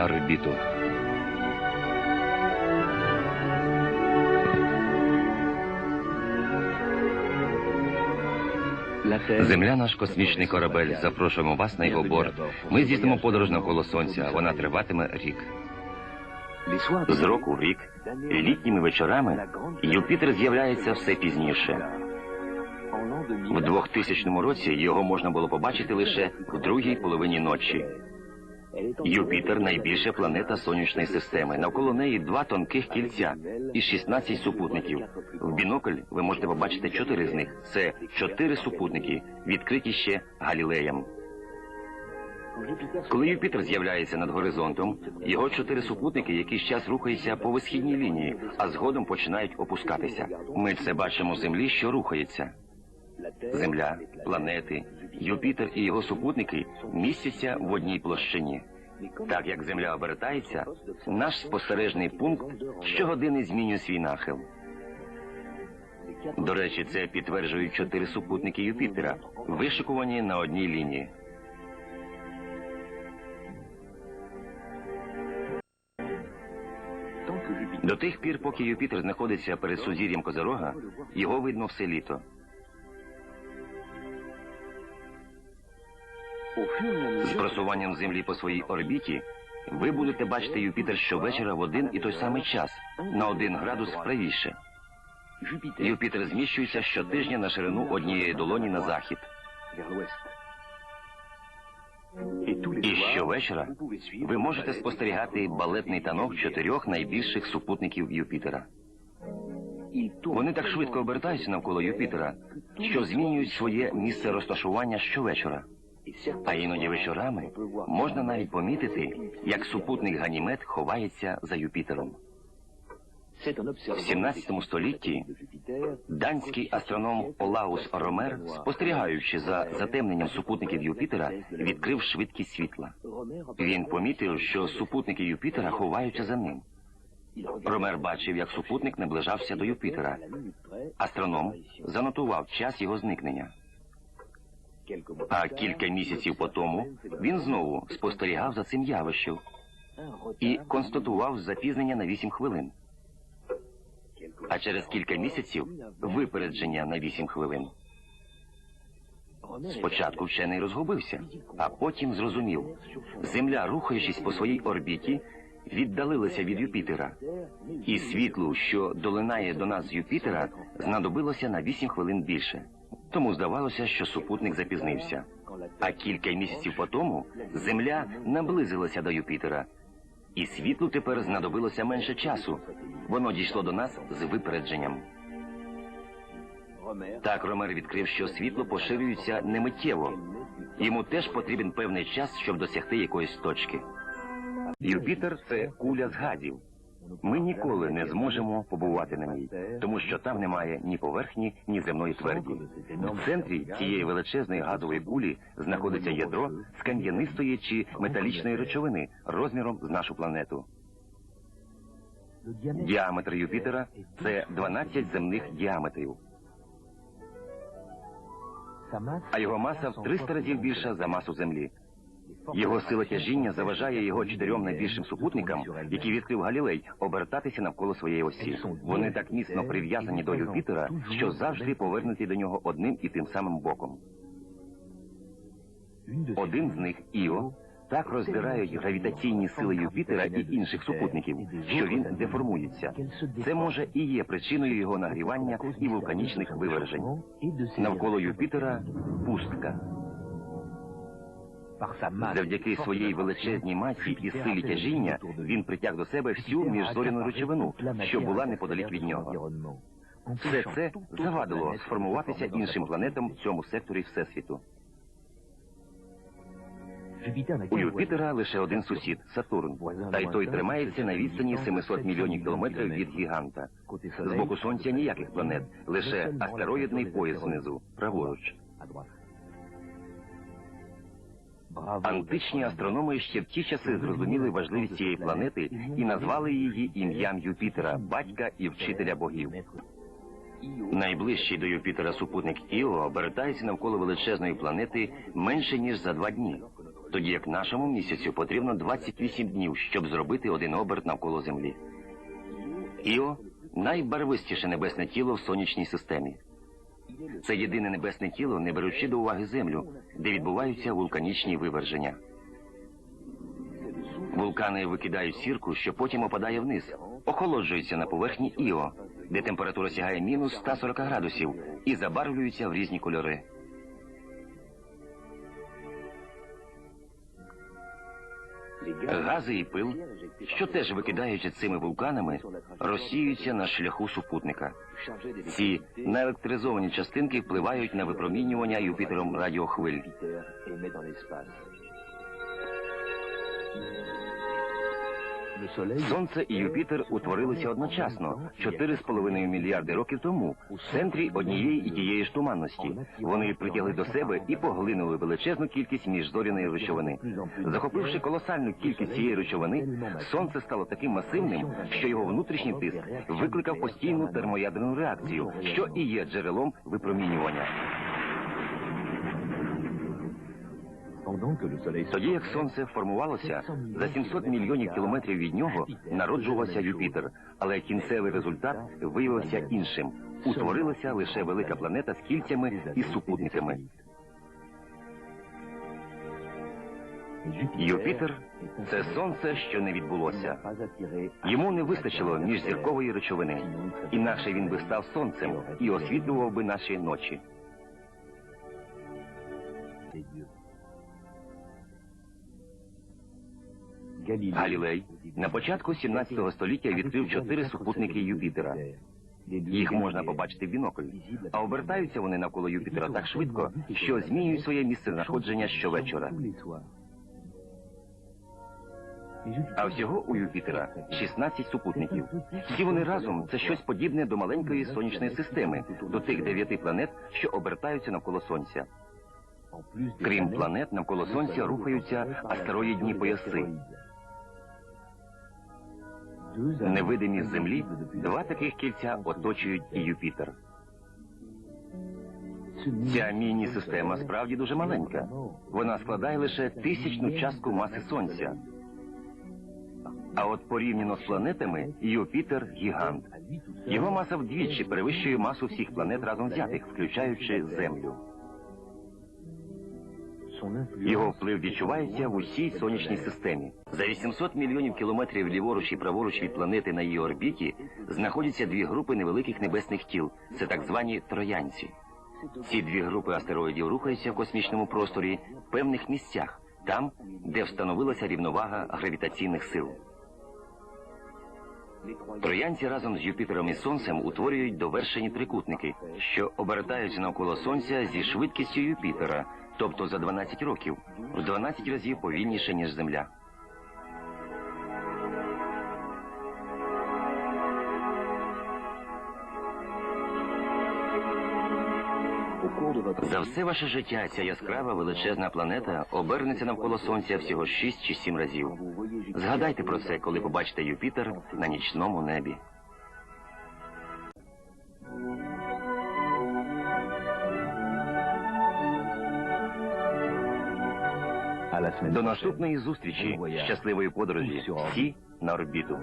на орбіту. Земля наш космічний корабель. Запрошуємо вас на його борт. Ми здійснимо подорож навколо сонця. Вона триватиме рік. З року в рік, літніми вечорами, Юпітер з'являється все пізніше. В 2000 році його можна було побачити лише в другій половині ночі. Юпітер найбільша планета сонячної системи. Навколо неї два тонких кільця і 16 супутників. В бінокль ви можете побачити чотири з них. Це чотири супутники, відкриті ще Галілеєм. Коли Юпітер з'являється над горизонтом, його чотири супутники якийсь час рухаються по висхідній лінії, а згодом починають опускатися. Ми це бачимо Землі, що рухається. Земля, планети, Юпітер і його супутники містяться в одній площині. Так як Земля обертається, наш спостережний пункт щогодини змінює свій нахил. До речі, це підтверджують чотири супутники Юпітера, вишикувані на одній лінії. До тих пір, поки Юпітер знаходиться перед сузір'ям Козирога, його видно все літо. З просуванням Землі по своїй орбіті ви будете бачити Юпітер щовечора в один і той самий час, на один градус правіше. Юпітер зміщується щотижня на ширину однієї долоні на захід. І щовечора ви можете спостерігати балетний танок чотирьох найбільших супутників Юпітера. Вони так швидко обертаються навколо Юпітера, що змінюють своє місце розташування щовечора. А іноді вечорами можна навіть помітити, як супутник Ганімед ховається за Юпітером. В 17 столітті данський астроном Олаус Ромер, спостерігаючи за затемненням супутників Юпітера, відкрив швидкість світла. Він помітив, що супутники Юпітера ховаються за ним. Ромер бачив, як супутник наближався до Юпітера. Астроном занотував час його зникнення. А кілька місяців по тому він знову спостерігав за цим явищем і констатував запізнення на 8 хвилин. А через кілька місяців випередження на 8 хвилин. Спочатку вчений розгубився, а потім зрозумів. Земля, рухаючись по своїй орбіті, віддалилася від Юпітера. І світлу, що долинає до нас з Юпітера, знадобилося на 8 хвилин більше. Тому здавалося, що супутник запізнився. А кілька місяців по тому Земля наблизилася до Юпітера. І світлу тепер знадобилося менше часу. Воно дійшло до нас з випередженням. Так Ромер відкрив, що світло поширюється не миттєво. Йому теж потрібен певний час, щоб досягти якоїсь точки. Юпітер це куля з газів. Ми ніколи не зможемо побувати на ній, тому що там немає ні поверхні, ні земної тверді. В центрі цієї величезної газової кулі знаходиться ядро з чи металічної речовини розміром з нашу планету. Діаметр Юпітера це 12 земних діаметрів, а його маса в 300 разів більша за масу Землі. Його сила тяжіння заважає його чотирьом найбільшим супутникам, які відкрив Галілей, обертатися навколо своєї осі. Вони так міцно прив'язані до Юпітера, що завжди повернуті до нього одним і тим самим боком. Один з них Іо. Так роздирають гравітаційні сили Юпітера і інших супутників, що він деформується. Це може і є причиною його нагрівання і вулканічних вивержень. Навколо Юпітера пустка. Завдяки своїй величезній масі і силі тяжіння він притяг до себе всю міжзоряну речовину, що була неподалік від нього. Все це завадило сформуватися іншим планетам в цьому секторі Всесвіту. У Юпітера лише один сусід Сатурн, та й той тримається на відстані 700 мільйонів кілометрів від гіганта. З боку сонця ніяких планет, лише астероїдний пояс внизу, праворуч. Античні астрономи ще в ті часи зрозуміли важливість цієї планети і назвали її ім'ям Юпітера, батька і вчителя богів. Найближчий до Юпітера супутник Іо обертається навколо величезної планети менше ніж за два дні. тоді як нашому місяцю потрібно 28 днів, щоб зробити один оберт навколо Землі. Іо найбарвистіше небесне тіло в сонячній системі. Це єдине небесне тіло, не беручи до уваги Землю, де відбуваються вулканічні виверження. Вулкани викидають сірку, що потім опадає вниз, охолоджуються на поверхні Іо, де температура сягає мінус 140 градусів і забарвлюються в різні кольори. Гази і пил, що теж викидаючи цими вулканами, розсіюються на шляху супутника. Ці наелектризовані частинки впливають на випромінювання Юпітером радіохвиль. Сонце і Юпітер утворилися одночасно 4,5 мільярди років тому в центрі однієї і тієї ж туманності. Вони притягли до себе і поглинули величезну кількість міжзоряної речовини. Захопивши колосальну кількість цієї речовини, сонце стало таким масивним, що його внутрішній тиск викликав постійну термоядерну реакцію, що і є джерелом випромінювання. Тоді як сонце формувалося, за 700 мільйонів кілометрів від нього народжувався Юпітер, але кінцевий результат виявився іншим. Утворилася лише велика планета з кільцями і супутниками. Юпітер це сонце, що не відбулося. Йому не вистачило міжзіркової речовини, інакше він би став сонцем і освітлював би наші ночі. Галілей на початку 17 століття відкрив чотири супутники Юпітера. Їх можна побачити в бінокль, а обертаються вони навколо Юпітера так швидко, що змінюють своє місце знаходження щовечора. А всього у Юпітера 16 супутників. Всі вони разом це щось подібне до маленької сонячної системи, до тих дев'яти планет, що обертаються навколо сонця. Крім планет, навколо сонця рухаються астероїдні пояси. Невидимі з землі два таких кільця оточують Юпітер. Ця міні-система справді дуже маленька. Вона складає лише тисячну частку маси сонця. А от порівняно з планетами Юпітер гігант. Його маса вдвічі перевищує масу всіх планет разом взятих, включаючи Землю. Його вплив відчувається в усій сонячній системі. За 800 мільйонів кілометрів ліворуч і праворуч від планети на її орбіті знаходяться дві групи невеликих небесних тіл. Це так звані троянці. Ці дві групи астероїдів рухаються в космічному просторі в певних місцях, там, де встановилася рівновага гравітаційних сил. Троянці разом з Юпітером і Сонцем утворюють довершені трикутники, що обертаються навколо Сонця зі швидкістю Юпітера, тобто за 12 років, в 12 разів повільніше, ніж Земля. За все ваше життя ця яскрава величезна планета обернеться навколо Сонця всього 6 чи 7 разів. Згадайте про це, коли побачите Юпітер на нічному небі. До наступної зустрічі. Щасливої подорожі. Всі на орбіту.